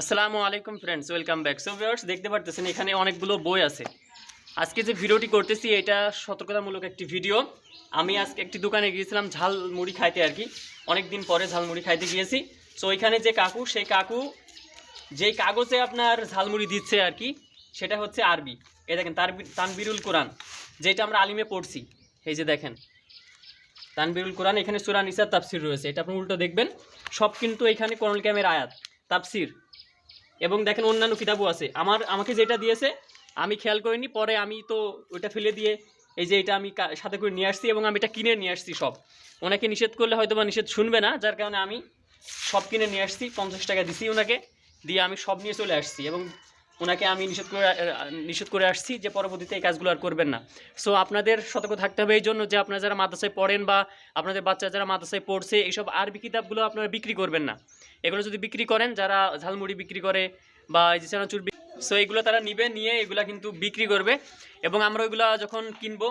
আসসালামু আলাইকুম friends welcome back so viewers দেখতে পারতেছেন এখানে অনেকগুলো বই আছে। আজকে যে ভিডিওটি করতেছি, এটা সতর্কতামূলক একটি ভিডিও। আমি আজকে একটি দোকানে গিয়েছিলাম ঝাল মুড়ি খাইতে আর কি। অনেক দিন পরে ঝালমুড়ি খাইতে গিয়েছি। সো ওইখানে যে কাকু, সেই কাকু, যেই কাগজে আপনার ঝালমুড়ি দিচ্ছে আর কি, সেটা হচ্ছে আরবি। এই দেখেন, তার তানবিরুল কোরআন, যেটা আমরা আলিমে পড়ছি। এই যে দেখেন, তানবিরুল কোরআন, এখানে সুরা নিসার তাফসির রয়েছে। এটা আপনি উল্টো দেখবেন। সব কিন্তু এখানে করল ক্যামের আয়াত, তাফসির। এবং দেখেন অন্যান্য কিতাবও আছে। আমার, আমাকে যেটা দিয়েছে, আমি খেয়াল করিনি, পরে আমি তো ওইটা ফেলে দিয়ে এই যে এটা আমি সাথে করে নিয়ে আসছি এবং আমি এটা কিনে নিয়ে আসছি সব। ওনাকে নিষেধ করলে হয়তো বা নিষেধ শুনবে না, যার কারণে আমি সব কিনে নিয়ে আসছি, পঞ্চাশ টাকা দিছি ওনাকে, দিয়ে আমি সব নিয়ে চলে আসছি এবং ওনাকে আমি নিষেধ করে নিষেধ করে আসছি যে পরবর্তীতে এই কাজগুলো আর করবেন না। সো আপনাদের সতর্ক থাকতে হবে এই জন্য যে আপনারা যারা মাদ্রাসায় পড়েন বা আপনাদের বাচ্চা যারা মাদ্রাসায় পড়ছে, এইসব আরবি কিতাবগুলো আপনারা বিক্রি করবেন না। এগুলো যদি বিক্রি করেন, যারা ঝালমুড়ি বিক্রি করে বা এই যে চানাচুর সো এগুলো তারা নিবে, নিয়ে এগুলা কিন্তু বিক্রি করবে। এবং আমরা ওইগুলা যখন কিনবো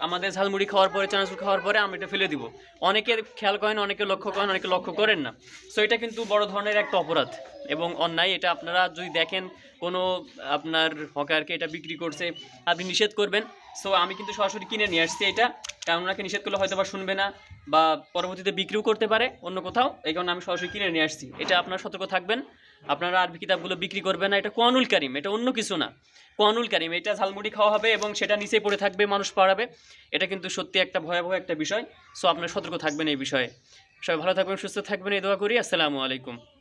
আমাদের ঝালমুড়ি খাওয়ার পরে, চানাচুর খাওয়ার পরে আমরা এটা ফেলে দিব। অনেকে খেয়াল করেন অনেকে লক্ষ্য করেন অনেকে লক্ষ্য করেন না। সো এটা কিন্তু বড় ধরনের একটা অপরাধ এবং অন্যায়। এটা আপনারা যদি দেখেন, কোনো আপনার হকারকে এটা বিক্রি করছে, আপনি নিষেধ করবেন। সো আমি কিন্তু সরাসরি কিনে নিয়ে আসছি এটা। কারণ ওনাকে নিষেধ করলে হয়তো বা শুনবে না বা পরবর্তীতে বিক্রিও করতে পারে অন্য কোথাও। এই কারণে আমি সরাসরি কিনে নিয়ে আসছি। এটা আপনার সতর্ক থাকবেন। আপনারা আরবি কিতাবগুলো বিক্রি করবেন না। এটা কোয়ানুল কারিম, এটা অন্য কিছু না। কোয়ানুল কারিম, এটা ঝালমুড়ি খাওয়া হবে এবং সেটা নিচেই পড়ে থাকবে, মানুষ পাড়াবে। এটা কিন্তু সত্যি একটা ভয়াবহ একটা বিষয়। সো আপনারা সতর্ক থাকবেন এই বিষয়ে। সবাই ভালো থাকবেন, সুস্থ থাকবেন, এই দোয়া করি। আসসালামু আলাইকুম।